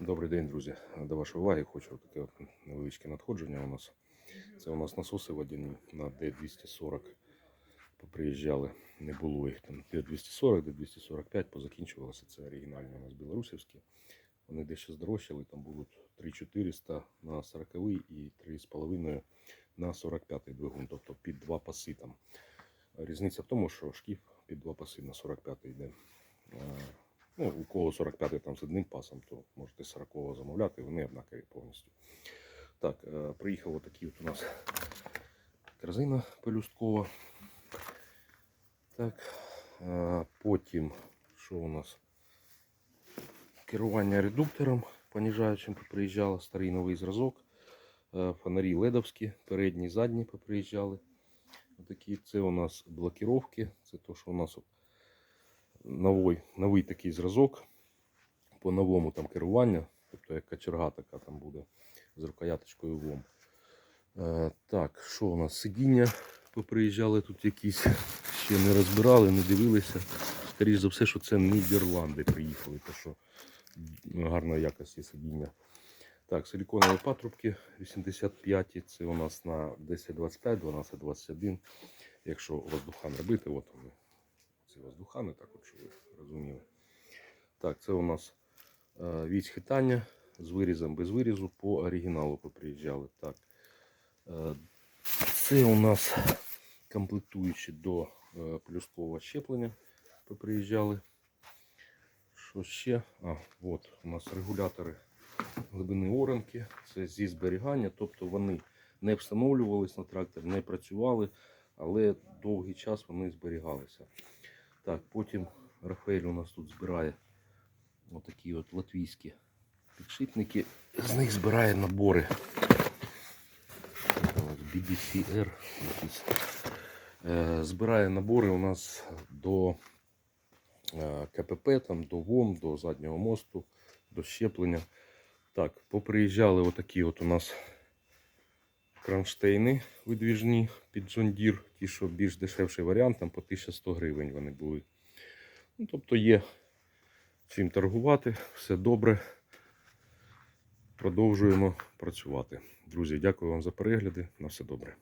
Добрий день, друзі. До вашої уваги хочу таке невеличке надходження у нас. Це у нас насоси водяні на D240 поприїжджали. Не було їх там D240, D245, позакінчувалося. Це оригінальні у нас білорусівські. Вони дещо здорожчали, там будуть 3400 на 40 і 3,5 на 45 двигун, тобто під два паси там. Різниця в тому, що шкіф під два паси на 45 йде. Ну, у кого 45 там з одним пасом, то можете 40-го замовляти, вони однакові повністю. Так, е, приїхав отакий от у нас корзина пелюсткова. Так, е, потім, що у нас? Керування редуктором поніжаючим приїжджало, старий новий зразок. Е, Фонарі ледовські, передні, задні поприїжджали. Отакі. Це у нас блокіровки. Це то, що у нас новий, новий такий зразок. По новому там керування, тобто як кочерга така там буде з рукояточкою ВОМ. Е, так, що у нас? Сидіння поприїжджали тут якісь, ще не розбирали, не дивилися. Скоріше за все, що це Нідерланди приїхали, то що гарної якості сидіння. Так, силіконові патрубки 85, це у нас на 1025, 1221. Якщо воздухан робити, от вони. Ці воздухани, так от, щоб ви розуміли. Так, це у нас е, вісь хитання з вирізом без вирізу по оригіналу поприїжджали. Так. Е, це у нас комплектуючі до е, плюскового щеплення поприїжджали. Що ще? А, от у нас регулятори глибини оранки. Це зі зберігання, тобто вони не встановлювались на трактор, не працювали, але довгий час вони зберігалися. Так, потім Рафаель у нас тут збирає отакі от латвійські підшипники. З них збирає набори. Якісь. Е, Збирає набори у нас до е, КПП, там, до ВОМ, до заднього мосту, до щеплення. Так, поприїжджали отакі от у нас кронштейни видвіжні під Deere, ті, що більш дешевший варіант, там по 1100 гривень вони були. Ну, тобто є чим торгувати, все добре. Продовжуємо працювати. Друзі, дякую вам за перегляди. На все добре.